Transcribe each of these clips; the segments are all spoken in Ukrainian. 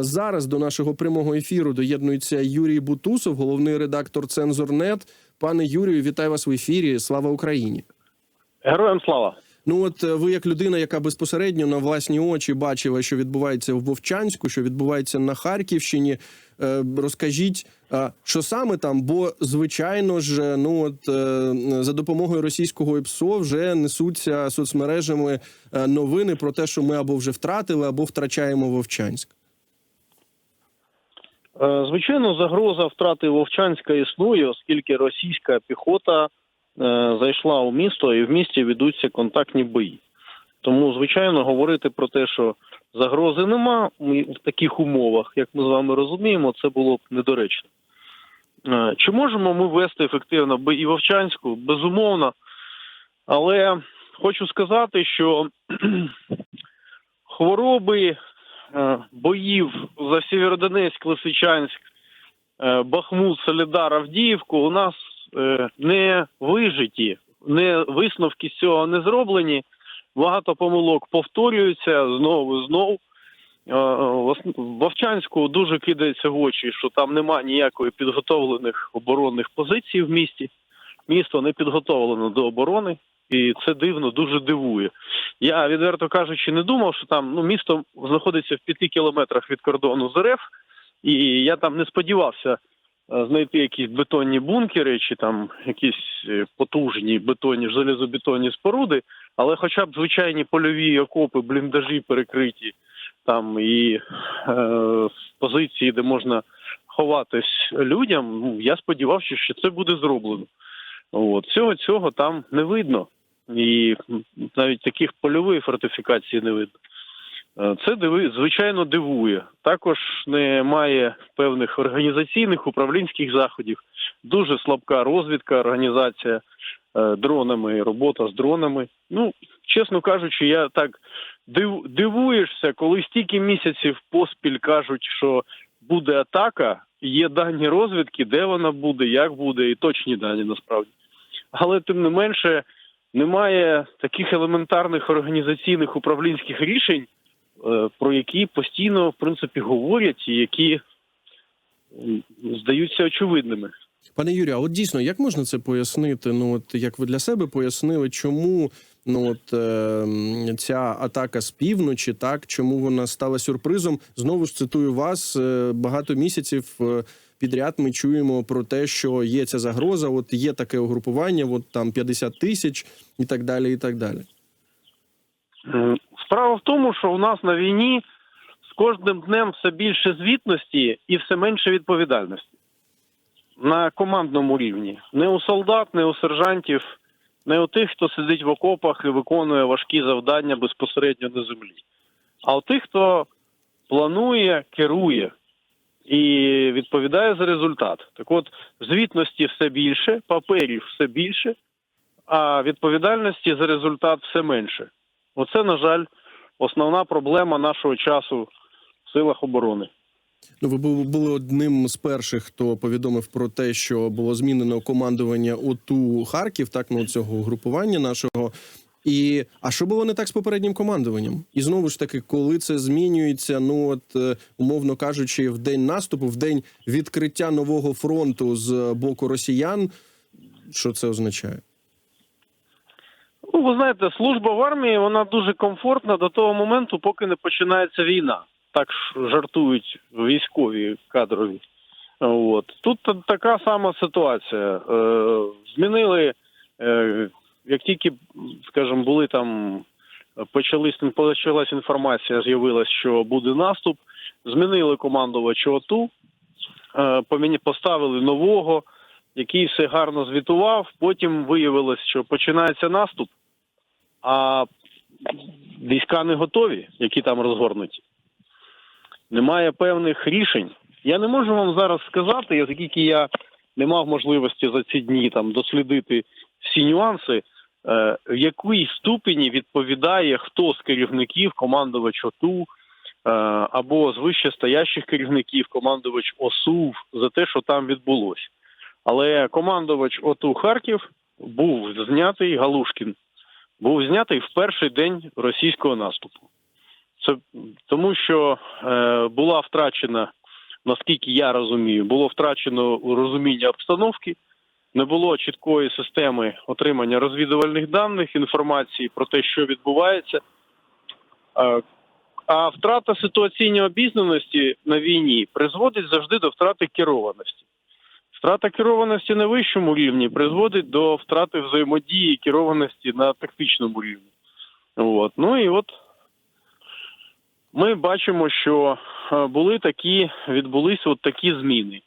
Зараз до нашого прямого ефіру доєднується Юрій Бутусов, головний редактор Цензорнет. Пане Юрію, вітаю вас в ефірі. Слава Україні! Героям слава. Ну от е, ви, як людина, яка безпосередньо на власні очі бачила, що відбувається в Вовчанську, що відбувається на Харківщині. е, Розкажіть, що саме там? Бо звичайно ж, е, ну от за допомогою російського ІПСО вже несуться соцмережами новини про те, що ми або вже втратили, або втрачаємо Вовчанськ. Е, Звичайно, загроза втрати Вовчанська існує, оскільки російська піхота е, зайшла у місто і в місті ведуться контактні бої. Тому, звичайно, говорити про те, що загрози нема в таких умовах, як ми з вами розуміємо, це було б недоречно. Е, Чи можемо ми вести ефективно бої Вовчанську? Безумовно. Але хочу сказати, що хвороби боїв за Сєвєродонецьк, Лисичанськ, е, Бахмут, Солідар, Авдіївку у нас е, не вижиті, не висновки з цього не зроблені. Багато помилок повторюються знову і знову. Е, Вовчанську дуже кидається в очі, що там немає ніякої підготовлених оборонних позицій в місті. Місто не підготовлено до оборони, і це дивно, дуже дивує. Я відверто кажучи, не думав, що там ну місто знаходиться в п'яти кілометрах від кордону з РФ, і я там не сподівався е, знайти якісь бетонні бункери чи там якісь е, потужні бетонні железобетонні споруди, але хоча б звичайні польові окопи, бліндажі перекриті, там і е, позиції, де можна ховатись людям. Ну я сподівався, що це буде зроблено. От цього цього там не видно, і навіть таких польових фортифікацій не видно. Е, Це звичайно дивує. Також немає певних організаційних управлінських заходів. Дуже слабка розвідка, організація е, дронами, робота з дронами. Ну, чесно кажучи, я так див, дивуєшся, коли стільки місяців поспіль кажуть, що буде атака. Є дані розвідки, де вона буде, як буде, і точні дані насправді. Але тим не менше немає таких елементарних організаційних управлінських рішень, е, про які постійно в принципі говорять, і які здаються очевидними. Пане Юрію, а от дійсно, як можна це пояснити? Ну от як ви для себе пояснили, чому ну от е, ця атака з півночі, так чому вона стала сюрпризом? Знову ж цитую вас е, багато місяців. Е, Підряд ми чуємо про те, що є ця загроза, от є таке угрупування, от там 50 тисяч і так далі. І так далі. Справа в тому, що у нас на війні з кожним днем все більше звітності і все менше відповідальності на командному рівні. Не у солдат, не у сержантів, не у тих, хто сидить в окопах і виконує важкі завдання безпосередньо на землі, а у тих, хто планує, керує і відповідає за результат. Так от, звітності все більше, паперів все більше, а відповідальності за результат все менше. Оце, на жаль, основна проблема нашого часу в силах оборони. Ну, ви бу- були одним з перших, хто повідомив про те, що було змінено командування ОТУ Харків, так ну цього угрупування нашого. І а що було не так з попереднім командуванням? І знову ж таки, коли це змінюється, ну от е, умовно кажучи, в день наступу, в день відкриття нового фронту з боку росіян, що це означає? Ну, ви знаєте, служба в армії вона дуже комфортна до того моменту, поки не починається війна. Так жартують військові кадрові. От тут така сама ситуація. Е, змінили, е, як тільки, скажімо, були там почались почалась інформація, з'явилась, що буде наступ. Змінили командувача ОТУ, е, поставили нового, який все гарно звітував. Потім виявилось, що починається наступ, а війська не готові, які там розгорнуті. Немає певних рішень. Я не можу вам зараз сказати, оскільки я не мав можливості за ці дні там дослідити всі нюанси, в якій ступені відповідає хто з керівників, командувач ОТУ, е, або з вище стоящих керівників, командувач ОСУВ за те, що там відбулося. Але командувач ОТУ Харків був знятий Галушкін, був знятий в перший день російського наступу. Це тому, що е, була втрачена, наскільки я розумію, було втрачено розуміння обстановки, не було чіткої системи отримання розвідувальних даних, інформації про те, що відбувається. Е, а втрата ситуаційної обізнаності на війні призводить завжди до втрати керованості. Втрата керованості на вищому рівні призводить до втрати взаємодії керованості на тактичному рівні. От. Ну і от ми бачимо, що е, були такі, відбулись от такі зміни.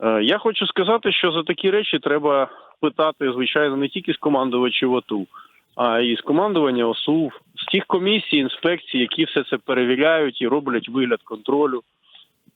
Е, Я хочу сказати, що за такі речі треба питати, звичайно, не тільки з командувачів ОТУ, а й з командування ОСУ, з тих комісій, інспекцій, які все це перевіряють і роблять вигляд контролю.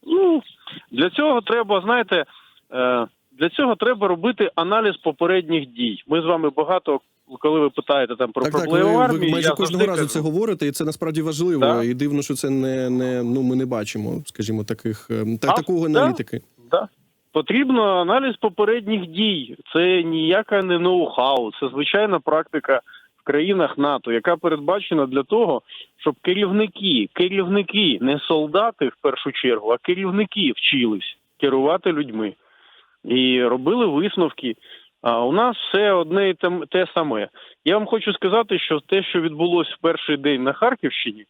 Ну, для цього треба, знаєте, е, для цього треба робити аналіз попередніх дій. Ми з вами багато, коли ви питаєте там про Так, так, проблеми ви, в ви майже я кожного разу кажу, це говорите, і це насправді важливо. Да. І дивно, що це не, не ну ми не бачимо, скажімо, таких е, так, такого аналітики. Да. Потрібно аналіз попередніх дій. Це ніяка не ноу-хау, це звичайна практика в країнах НАТО, яка передбачена для того, щоб керівники, керівники, не солдати в першу чергу, а керівники вчились керувати людьми і робили висновки. А у нас все одне і те, саме. Я вам хочу сказати, що те, що відбулося в перший день на Харківщині,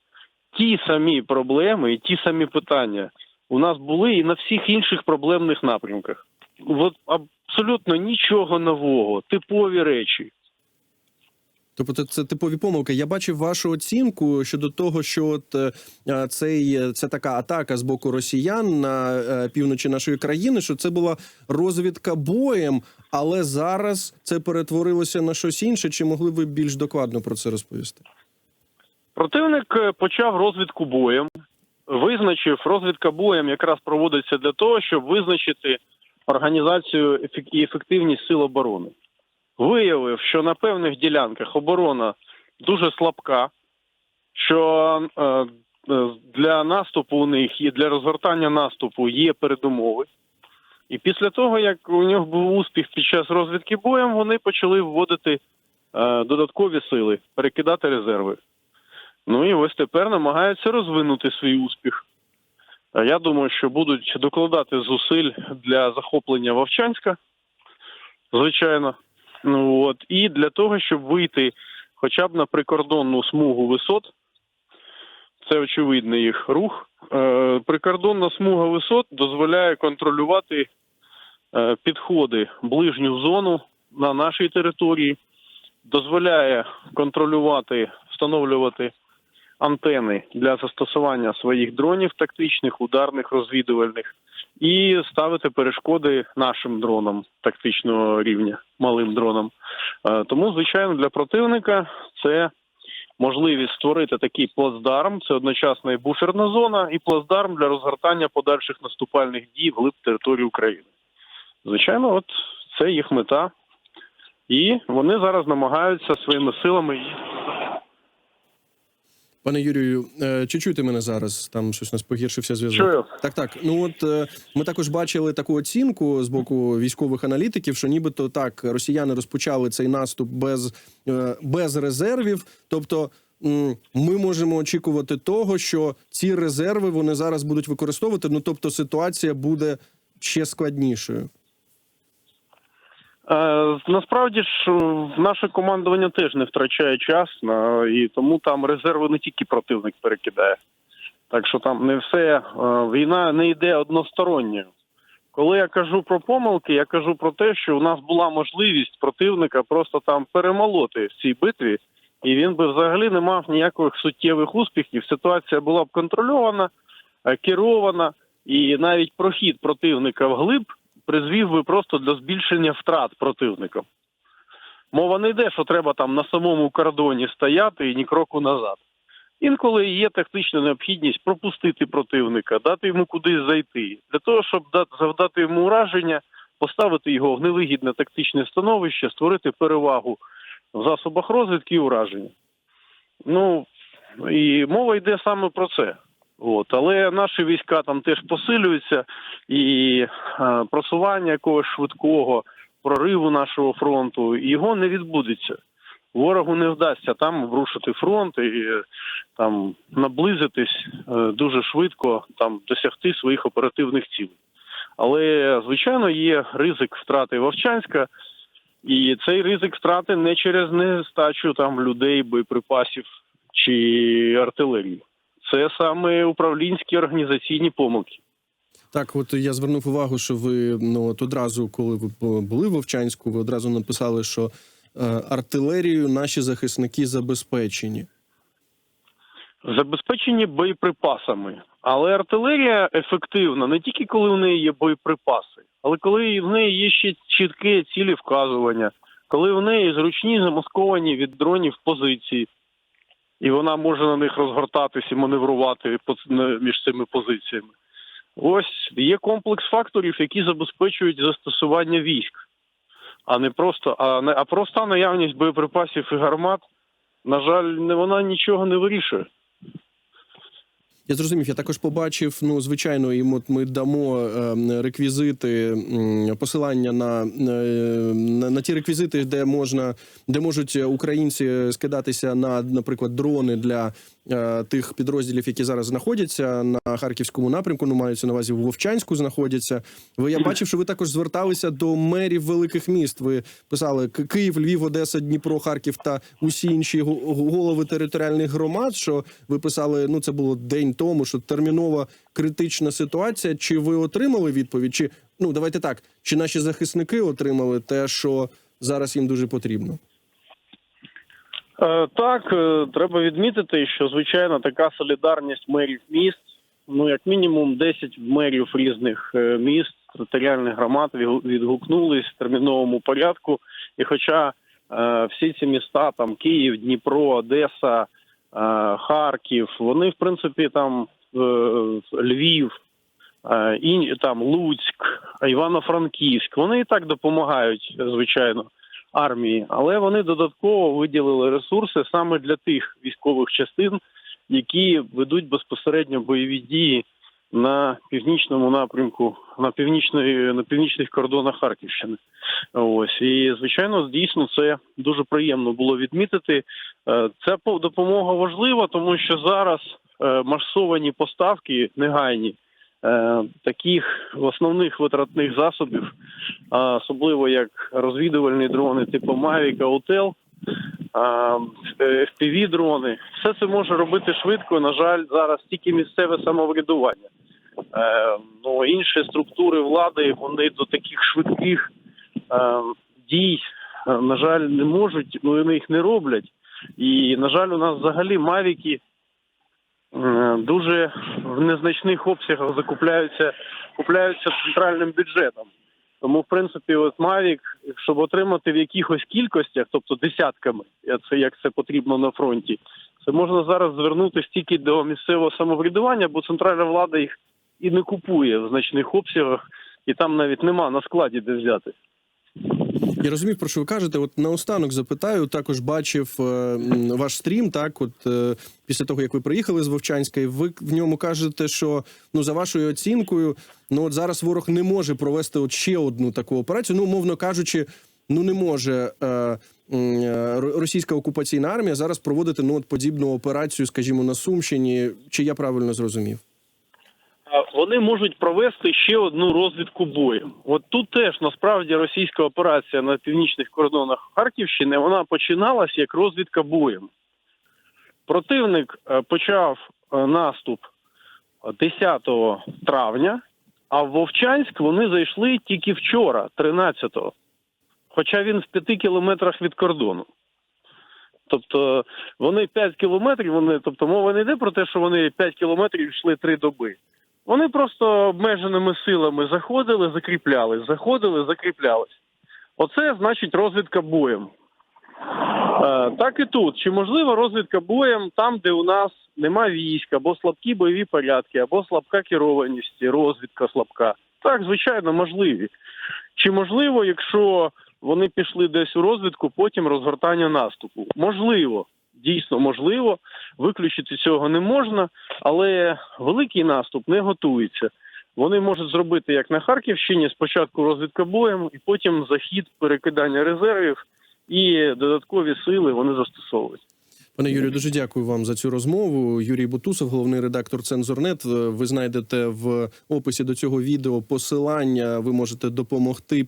ті самі проблеми і ті самі питання у нас були і на всіх інших проблемних напрямках. От абсолютно нічого нового, типові речі. Тобто це, типові помилки. Я бачив вашу оцінку щодо того, що от е, е, цей це така атака з боку росіян на е, півночі нашої країни, що це була розвідка боєм, але зараз це перетворилося на щось інше. Чи могли ви більш докладно про це розповісти? Противник е, почав розвідку боєм, визначив, розвідка боєм якраз проводиться для того, щоб визначити організацію і ефективність сил оборони. Виявив, що на певних ділянках оборона дуже слабка, що е, е, для наступу у них і для розгортання наступу є передумови. І після того, як у них був успіх під час розвідки боєм, вони почали вводити е, додаткові сили, перекидати резерви. Ну і ось тепер намагаються розвинути свій успіх. Я думаю, що будуть докладати зусиль для захоплення Вовчанська, звичайно. Ну от і для того, щоб вийти хоча б на прикордонну смугу висот. Це очевидний їх рух. Е, прикордонна смуга висот дозволяє контролювати е, підходи ближню зону на нашій території, дозволяє контролювати, встановлювати антени для застосування своїх дронів тактичних, ударних, розвідувальних, і ставити перешкоди нашим дронам тактичного рівня, малим дронам. Е, Тому, звичайно, для противника це можливість створити такий плацдарм. Це одночасно і буферна зона, і плацдарм для розгортання подальших наступальних дій вглиб території України. Звичайно, от це їх мета. І вони зараз намагаються своїми силами її Пане Юрію, е, чи чуєте мене зараз? Там щось у нас погіршився зв'язок. Чую. Так, так. Ну от е, ми також бачили таку оцінку з боку військових аналітиків, що нібито так росіяни розпочали цей наступ без, е, без резервів. Тобто, ми можемо очікувати того, що ці резерви вони зараз будуть використовувати. Ну тобто, ситуація буде ще складнішою. Е, Насправді ж е, наше командування теж не втрачає час, і тому там резерви не тільки противник перекидає. Так що там не все е, війна не йде односторонньо. Коли я кажу про помилки, я кажу про те, що у нас була можливість противника просто там перемолоти в цій битві, і він би взагалі не мав ніяких суттєвих успіхів. Ситуація була б контрольована, керована, і навіть прохід противника вглиб призвів би просто до збільшення втрат противником. Мова не йде, що треба там на самому кордоні стояти і ні кроку назад. Інколи є тактична необхідність пропустити противника, дати йому кудись зайти, для того, щоб завдати йому ураження, поставити його в невигідне тактичне становище, створити перевагу в засобах розвідки і ураження. Ну і мова йде саме про це. От, але наші війська там теж посилюються, і е, просування якогось швидкого прориву нашого фронту його не відбудеться. ворогу не вдасться там обрушити фронт і е, там наблизитись е, дуже швидко, там досягти своїх оперативних цілей. Але звичайно є ризик втрати Вовчанська, і цей ризик втрати не через нестачу там людей, боєприпасів чи артилерії. Це саме управлінські організаційні помилки. Так, от я звернув увагу, що ви ну от одразу, коли ви були в Вовчанську, ви одразу написали, що е, артилерією наші захисники забезпечені. Забезпечені боєприпасами, але артилерія ефективна не тільки коли в неї є боєприпаси, але коли в неї є ще чітке цілі вказування, коли в неї зручні замасковані від дронів позиції, і вона може на них розгортатись і маневрувати між цими позиціями. Ось є комплекс факторів, які забезпечують застосування військ, а не просто, а не а проста наявність боєприпасів і гармат. На жаль, вона нічого не вирішує. Я зрозумів, я також побачив. Ну, звичайно, і ми дамо е, реквізити посилання на, е, на, на ті реквізити, де можна, де можуть українці скидатися на, наприклад, дрони для е, тих підрозділів, які зараз знаходяться на харківському напрямку. Ну, маються на увазі в Вовчанську знаходяться. Ви я бачив, що ви також зверталися до мерів великих міст. Ви писали Київ, Львів, Одеса, Дніпро, Харків та усі інші голови територіальних громад. Що ви писали? Ну це було день тому, що термінова критична ситуація. Чи ви отримали відповідь? Чи ну давайте так, чи наші захисники отримали те, що зараз їм дуже потрібно? Е, Так, е, треба відмітити, що звичайно така солідарність мерів міст. Ну, як мінімум, 10 мерів різних е, міст, територіальних громад відгукнулись в терміновому порядку. І хоча всі ці міста, там Київ, Дніпро, Одеса, Харків, вони в принципі там Львів, і там Луцьк, Івано-Франківськ, вони і так допомагають, звичайно армії, але вони додатково виділили ресурси саме для тих військових частин, які ведуть безпосередньо бойові дії на північному напрямку, на північної на північних кордонах Харківщини. Ось і звичайно, дійсно, це дуже приємно було відмітити. Е, Ця по- допомога важлива, тому що зараз е, масовані поставки негайні. е, Таких основних витратних засобів особливо як розвідувальні дрони типу Mavic, Autel, fpv дрони. Все це може робити швидко. На жаль, зараз тільки місцеве самоврядування. Е, ну, інші структури влади вони до таких швидких е, дій, е, на жаль, не можуть, ну, вони їх не роблять. І, на жаль, у нас взагалі мавіки дуже в незначних обсягах закупляються купляються центральним бюджетом. Тому, в принципі, от Mavic, щоб отримати в якихось кількостях, тобто десятками, це як це потрібно на фронті, це можна зараз звернутися тільки до місцевого самоврядування, бо центральна влада їх і не купує в значних обсягах, і там навіть нема на складі де взяти. Я розумів, про що ви кажете. От наостанок запитаю. Також бачив е, ваш стрім. Так, от е, після того як ви приїхали з Вовчанська, і ви в ньому кажете, що ну за вашою оцінкою, ну от зараз ворог не може провести от ще одну таку операцію. Ну, умовно кажучи, ну не може е, російська окупаційна армія зараз проводити ну от подібну операцію, скажімо, на Сумщині. Чи я правильно зрозумів? Вони можуть провести ще одну розвідку боєм. От тут теж насправді російська операція на північних кордонах Харківщини вона починалась як розвідка боєм. Противник е, почав е, наступ 10 травня, а в Вовчанськ вони зайшли тільки вчора, 13-го. Хоча він в 5 кілометрах від кордону. Тобто вони 5 кілометрів, вони, тобто мова не йде про те, що вони 5 кілометрів йшли 3 доби. Вони просто обмеженими силами заходили, закріплялись, заходили, закріплялись. Оце значить розвідка боєм. Е, так і тут. Чи можлива розвідка боєм там, де у нас нема військ, або слабкі бойові порядки, або слабка керованість, розвідка слабка? Так, звичайно, можливі. Чи можливо, якщо вони пішли десь у розвідку, потім розгортання наступу? Можливо, дійсно можливо. Виключити цього не можна, але великий наступ не готується. Вони можуть зробити як на Харківщині, спочатку розвідка боєм, і потім захід перекидання резервів і додаткові сили вони застосовують. Пане Юрію, дуже дякую вам за цю розмову. Юрій Бутусов, головний редактор Цензорнет. Е, Ви знайдете в описі до цього відео посилання. Ви можете допомогти,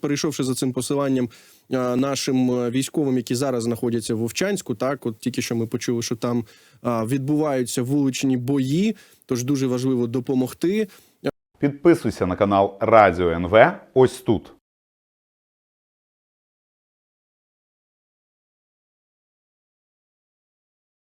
перейшовши за цим посиланням е, нашим е, військовим, які зараз знаходяться в Вовчанську. Так, от тільки що ми почули, що там відбуваються вуличні бої. Тож дуже важливо допомогти. Підписуйся на канал Радіо НВ ось тут.